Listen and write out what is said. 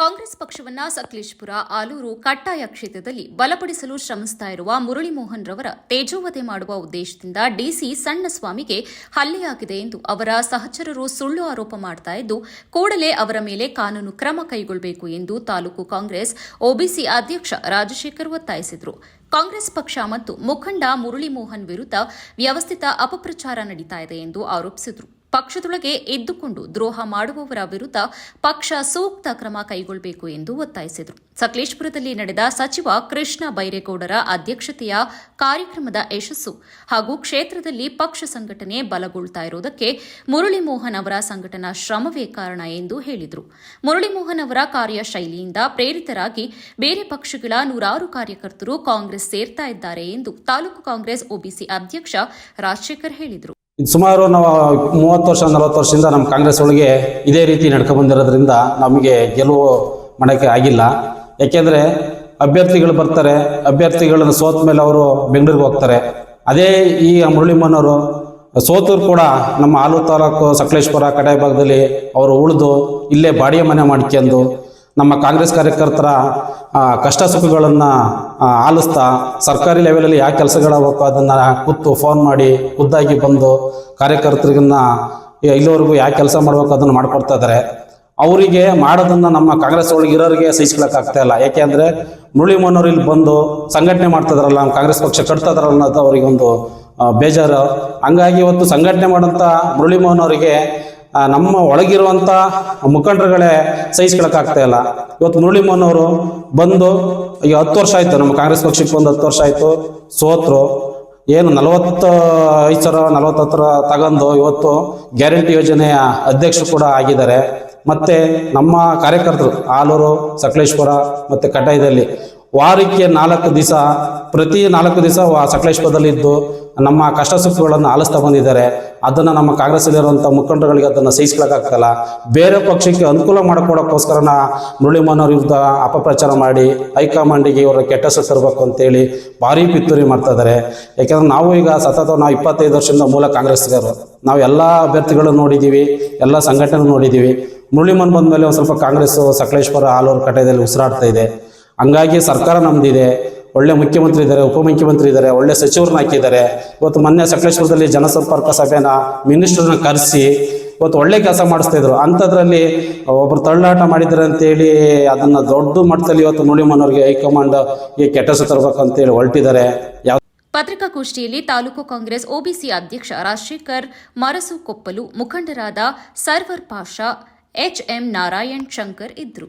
ಕಾಂಗ್ರೆಸ್ ಪಕ್ಷವನ್ನ ಸಕಲೇಶ್ಪುರ, ಆಲೂರು, ಕಟ್ಟಾಯ ಕ್ಷೇತ್ರದಲ್ಲಿ ಬಲಪಡಿಸಲು ಶ್ರಮಿಸ್ತಾ ಇರುವ ಮುರಳಿ ಮೋಹನ್ ರವರ ತೇಜೋವಧೆ ಮಾಡುವ ಉದ್ದೇಶದಿಂದ ಡಿಸಿ ಸಣ್ಣ ಸ್ವಾಮಿಗೆ ಹಲ್ಲೆಯಾಗಿದೆ ಎಂದು ಅವರ ಸಹಚರರು ಸುಳ್ಳು ಆರೋಪ ಮಾಡ್ತಾ ಇದ್ದು, ಕೂಡಲೇ ಅವರ ಮೇಲೆ ಕಾನೂನು ಕ್ರಮ ಕೈಗೊಳ್ಳಬೇಕು ಎಂದು ತಾಲೂಕು ಕಾಂಗ್ರೆಸ್ ಒಬಿಸಿ ಅಧ್ಯಕ್ಷ ರಾಜಶೇಖರ್ ಒತ್ತಾಯಿಸಿದರು. ಕಾಂಗ್ರೆಸ್ ಪಕ್ಷ ಮತ್ತು ಮುಖಂಡ ಮುರಳಿ ಮೋಹನ್ ವಿರುದ್ಧ ವ್ಯವಸ್ಥಿತ ಅಪಪ್ರಚಾರ ನಡೀತಾ ಇದೆ ಎಂದು ಆರೋಪಿಸಿದರು. ಪಕ್ಷದೊಳಗೆ ಎದ್ದುಕೊಂಡು ದ್ರೋಹ ಮಾಡುವವರ ವಿರುದ್ಧ ಪಕ್ಷ ಸೂಕ್ತ ಕ್ರಮ ಕೈಗೊಳ್ಳಬೇಕು ಎಂದು ಒತ್ತಾಯಿಸಿದರು. ಸಕಲೇಶ್ಪುರದಲ್ಲಿ ನಡೆದ ಸಚಿವ ಕೃಷ್ಣ ಬೈರೇಗೌಡರ ಅಧ್ಯಕ್ಷತೆಯ ಕಾರ್ಯಕ್ರಮದ ಯಶಸ್ಸು ಹಾಗೂ ಕ್ಷೇತ್ರದಲ್ಲಿ ಪಕ್ಷ ಸಂಘಟನೆ ಬಲಗೊಳ್ತಾ ಇರುವುದಕ್ಕೆ ಮುರಳಿ ಮೋಹನ್ ಅವರ ಸಂಘಟನಾ ಶ್ರಮವೇ ಕಾರಣ ಎಂದು ಹೇಳಿದರು. ಮುರಳಿ ಮೋಹನ್ ಅವರ ಕಾರ್ಯಶೈಲಿಯಿಂದ ಪ್ರೇರಿತರಾಗಿ ಬೇರೆ ಪಕ್ಷಗಳ ನೂರಾರು ಕಾರ್ಯಕರ್ತರು ಕಾಂಗ್ರೆಸ್ ಸೇರ್ತಾ ಇದ್ದಾರೆ ಎಂದು ತಾಲೂಕು ಕಾಂಗ್ರೆಸ್ ಒಬಿಸಿ ಅಧ್ಯಕ್ಷ ರಾಜಶೇಖರ್ ಹೇಳಿದರು. ಸುಮಾರು ನಾವು ಮೂವತ್ತು ವರ್ಷ, ನಲವತ್ತು ವರ್ಷದಿಂದ ನಮ್ಮ ಕಾಂಗ್ರೆಸ್ ಒಳಗೆ ಇದೇ ರೀತಿ ನಡ್ಕೊಂಡ್ಬಂದಿರೋದ್ರಿಂದ ನಮಗೆ ಗೆಲುವು ಮಾಡೋಕ್ಕೆ ಆಗಿಲ್ಲ. ಯಾಕೆಂದರೆ ಅಭ್ಯರ್ಥಿಗಳು ಬರ್ತಾರೆ, ಅಭ್ಯರ್ಥಿಗಳನ್ನು ಸೋತ ಮೇಲೆ ಅವರು ಬೆಂಗಳೂರಿಗೆ ಹೋಗ್ತಾರೆ. ಅದೇ ಈ ಮುರಳಿಮನವರು ಸೋತರು ಕೂಡ ನಮ್ಮ ಆಲೂರು ತಾಲೂಕು ಸಕಲೇಶ್ಪುರ ಕಡೆ ಭಾಗದಲ್ಲಿ ಅವರು ಉಳಿದು ಇಲ್ಲೇ ಬಾಡಿಗೆ ಮನೆ ಮಾಡ್ಕೊಂಡು ನಮ್ಮ ಕಾಂಗ್ರೆಸ್ ಕಾರ್ಯಕರ್ತರ ಕಷ್ಟ ಸುಖಗಳನ್ನು ಆಲಿಸ್ತಾ ಸರ್ಕಾರಿ ಲೆವೆಲಲ್ಲಿ ಯಾವ ಕೆಲಸಗಳಾಗಬೇಕು ಅದನ್ನು ಕೂತು ಫೋನ್ ಮಾಡಿ ಖುದ್ದಾಗಿ ಬಂದು ಕಾರ್ಯಕರ್ತರಿಗನ್ನ ಇಲ್ಲಿವರೆಗೂ ಯಾವ ಕೆಲಸ ಮಾಡಬೇಕು ಅದನ್ನು ಮಾಡಿಕೊಡ್ತಾ ಇದ್ದಾರೆ ಅವರಿಗೆ ಮಾಡೋದನ್ನು ನಮ್ಮ ಕಾಂಗ್ರೆಸ್ ಒಳಗೆ ಇರೋರಿಗೆ ಸಹಿಸ್ಕೊಳಕ್ಕಾಗ್ತಾ ಇಲ್ಲ. ಯಾಕೆ ಅಂದರೆ ಮುರಳಿ ಮನೋರು ಇಲ್ಲಿ ಬಂದು ಸಂಘಟನೆ ನಮ್ಮ ಕಾಂಗ್ರೆಸ್ ಪಕ್ಷ ಕಟ್ತಾ ಇದಾರಲ್ಲ ಅನ್ನೋದು ಅವರಿಗೊಂದು ಒಂದು ಬೇಜಾರು. ಹಂಗಾಗಿ ಇವತ್ತು ಸಂಘಟನೆ ಮಾಡೋಂಥ ಮುರಳಿ ಮೋಹನ್ ಅವರಿಗೆ ನಮ್ಮ ಒಳಗಿರುವಂಥ ಮುಖಂಡರುಗಳೇ ಸಹಿಸ್ಕೊಳಕ್ಕಾಗ್ತಾ ಇಲ್ಲ. ಇವತ್ತು ಮುರಳಿ ಮೋಹನ್ ಅವರು ಬಂದು ಈಗ ಹತ್ತು ವರ್ಷ ಆಯ್ತು, ನಮ್ಮ ಕಾಂಗ್ರೆಸ್ ಪಕ್ಷಕ್ಕೆ ಬಂದು ಹತ್ತು ವರ್ಷ ಆಯ್ತು, ಸೋತ್ರು. ಏನು ನಲವತ್ತು, ಐದು ಸಾವಿರ ನಲವತ್ತರ ತಗೊಂಡು ಇವತ್ತು ಗ್ಯಾರಂಟಿ ಯೋಜನೆಯ ಅಧ್ಯಕ್ಷರು ಕೂಡ ಆಗಿದ್ದಾರೆ. ಮತ್ತೆ ನಮ್ಮ ಕಾರ್ಯಕರ್ತರು, ಆಲೂರು ಸಕಲೇಶ್ವರ ಮತ್ತೆ ಕಟಾಯದಲ್ಲಿ ವಾರಕ್ಕೆ ನಾಲ್ಕು ದಿವಸ, ಪ್ರತಿ ನಾಲ್ಕು ದಿವಸ ಸಕಲೇಶ್ವರದಲ್ಲಿ ಇದ್ದು ನಮ್ಮ ಕಷ್ಟ ಸುಖಗಳನ್ನು ಆಲಿಸ್ತಾ ಬಂದಿದ್ದಾರೆ. ಅದನ್ನು ನಮ್ಮ ಕಾಂಗ್ರೆಸ್ಸಲ್ಲಿರುವಂಥ ಮುಖಂಡರುಗಳಿಗೆ ಅದನ್ನು ಸಹಿಸ್ಕೊಳ್ಳೋಕ್ಕಾಗ್ತಲ್ಲ. ಬೇರೆ ಪಕ್ಷಕ್ಕೆ ಅನುಕೂಲ ಮಾಡಿಕೊಡೋಕ್ಕೋಸ್ಕರನ ಮುರಳಿ ಮೋಹನ್ ವಿರುದ್ಧ ಅಪಪ್ರಚಾರ ಮಾಡಿ ಹೈಕಮಾಂಡಿಗೆ ಇವರ ಕೆಟ್ಟ ತರಬೇಕು ಅಂತೇಳಿ ಭಾರಿ ಪಿತ್ತೂರಿ ಮಾಡ್ತಾ ಇದ್ದಾರೆ. ಯಾಕೆಂದ್ರೆ ನಾವು ಈಗ ಸತತ ನಾವು ಇಪ್ಪತ್ತೈದು ವರ್ಷದಿಂದ ಮೂಲ ಕಾಂಗ್ರೆಸ್ಗಾರರು ನಾವು ಎಲ್ಲ ಅಭ್ಯರ್ಥಿಗಳನ್ನು ನೋಡಿದ್ದೀವಿ, ಎಲ್ಲ ಸಂಘಟನೆ ನೋಡಿದ್ದೀವಿ. ಮುರುಳಿಮನ್ ಮೋಹನ್ ಬಂದ ಮೇಲೆ ಒಂದು ಸ್ವಲ್ಪ ಕಾಂಗ್ರೆಸ್ಸು ಸಕಲೇಶ್ವರ ಆಲೂರು ಕಟ್ಟೆಯಲ್ಲಿ ಉಸಿರಾಡ್ತಾ ಇದೆ. ಹಂಗಾಗಿ ಸರ್ಕಾರ ನಮ್ದಿದೆ. ಒಳ್ಳೆ ಮುಖ್ಯಮಂತ್ರಿ ಇದ್ದಾರೆ, ಉಪಮುಖ್ಯಮಂತ್ರಿ ಇದ್ದಾರೆ, ಒಳ್ಳೆ ಸಚಿವರನ್ನ ಹಾಕಿದ್ದಾರೆ. ಇವತ್ತು ಮೊನ್ನೆ ಸಕಲೇಶ್ವರದಲ್ಲಿ ಜನಸಂಪರ್ಕ ಸಭೆನ ಮಿನಿಸ್ಟರ್ನ ಕರೆಸಿ ಇವತ್ತು ಒಳ್ಳೆ ಕೆಲಸ ಮಾಡಿಸ್ತಾ ಇದ್ರು. ಅಂಥದ್ರಲ್ಲಿ ಒಬ್ರು ತಳ್ಳಾಟ ಮಾಡಿದ್ದಾರೆ ಅಂತೇಳಿ ಅದನ್ನ ದೊಡ್ಡ ಮಟ್ಟದಲ್ಲಿ ಇವತ್ತು ನುಡಿಮನವ್ರಿಗೆ ಹೈಕಮಾಂಡ್ ಈ ಕೆಟ್ಟ ತರಬೇಕಂತೇಳಿ ಹೊರಟಿದ್ದಾರೆ. ಯಾವ ಪತ್ರಿಕಾಗೋಷ್ಠಿಯಲ್ಲಿ ತಾಲೂಕು ಕಾಂಗ್ರೆಸ್ ಒಬಿಸಿ ಅಧ್ಯಕ್ಷ ರಾಜಶೇಖರ್, ಮರಸು ಕೊಪ್ಪಲು ಮುಖಂಡರಾದ ಸರ್ವರ್ ಪಾಷಾ, ಎಚ್ಎಂ ನಾರಾಯಣ್ ಶಂಕರ್ ಇದ್ದರು